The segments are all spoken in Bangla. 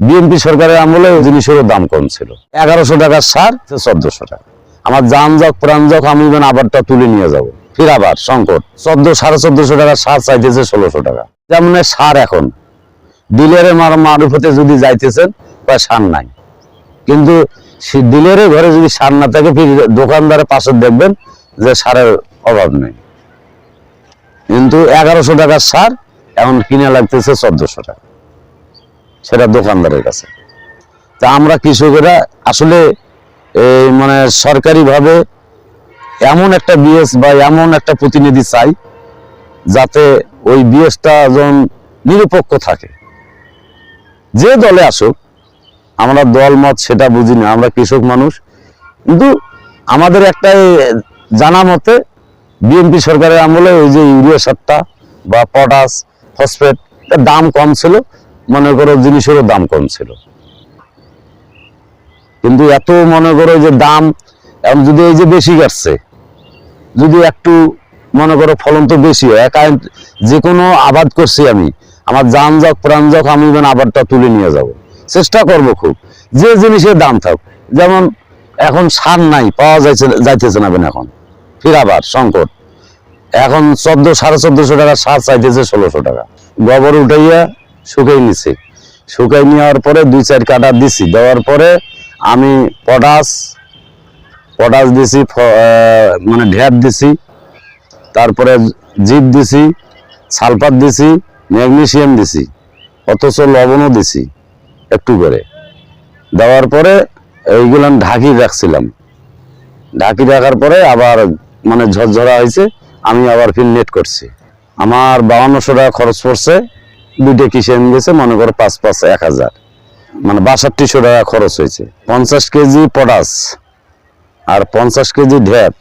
বিএনপি সরকারের আমলে ওই জিনিসেরও দাম কম ছিল। এগারোশো টাকার সার চোদ্দশো টাকা। আমার জান যাক, প্রাণ যাক, আমি আবারটা তুলে নিয়ে যাব। ফির আবার, সংকট। চোদ্দ, সাড়ে চোদ্দশো টাকার সার চাইতেছে ষোলোশো টাকা। যেমন সার এখন। ডিলারের মার মারুফতে যদি যাইতেছেন বা সার নাই। কিন্তু ডিলারের ঘরে যদি সার না থাকে, ফির দোকানদারের পাশে দেখবেন যে সারের অভাব নেই। কিন্তু এগারোশো টাকার সার এখন কিনে লাগতেছে চোদ্দশো টাকা। সেটা দোকানদারের কাছে। তা আমরা কৃষকেরা আসলে এই মানে সরকারিভাবে এমন একটা বিএস বা এমন একটা প্রতিনিধি চাই যাতে ওই বিএসটা যেন নিরপেক্ষ থাকে। যে দলে আসুক, আমরা দল মত সেটা বুঝি না, আমরা কৃষক মানুষ। কিন্তু আমাদের একটা জানা মতে বিএনপি সরকারের আমলে ওই যে ইউরিয়া সারটা বা পটাশ, ফসফেট দাম কম ছিল। মনে করো জিনিসেরও দাম কম ছিল। কিন্তু এত মনে করো যে দাম, এখন যদি এই যে বেশি কাটছে যদি একটু মনে করো ফলন তো বেশি হয় কারণ যে কোনো আবাদ করছি আমি, আমার যান যাক, প্রাণ যাক, আমি even আবাদটা তুলে নিয়ে যাব। চেষ্টা করব খুব। যে জিনিসের দাম থাক, যেমন এখন সার নাই, পাওয়া যাইছে যাইতেছে না এখন। ফির আবার সংকট। এখন চোদ্দ, সাড়ে চোদ্দশো টাকা সার চাইতেছে ষোলোশো টাকা। গোবর উঠাইয়া শুকাই নিছি। শুকাই নেওয়ার পরে দুই চার কাটা দিছি। দেওয়ার পরে আমি পটাশ পটাশ দিছি মানে ঢ্যাপ দিছি। তারপরে জিপ দিছি, সালফার দিছি, ম্যাগনেশিয়াম দিছি, অথচ লবণও দিছি একটু করে। দেওয়ার পরে এইগুলো ঢাকি রাখছিলাম। ঢাকি রাখার পরে আবার মানে ঝরঝরা হয়েছে, আমি আবার ফিল নেট করছি। আমার বাউন্নশো টাকা খরচ পড়ছে। দুইটা কিষেন গেছে? মনে করো পাঁচ পাঁচ, এক হাজার। মানে বাষট্টিশো টাকা খরচ হয়েছে। পঞ্চাশ কেজি পটাশ আর পঞ্চাশ কেজি ঢ্যাপ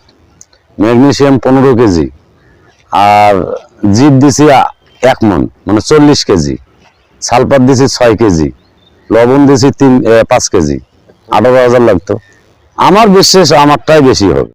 ম্যাগনেশিয়াম পনেরো কেজি আর জিপ দিছি এক মন মানে চল্লিশ কেজি। সালফার দিছি ছয় কেজি, লবণ দিছি তিন পাঁচ কেজি। আঠারো হাজার লাগতো। আমার বিশ্বাস আমারটাই বেশি হবে।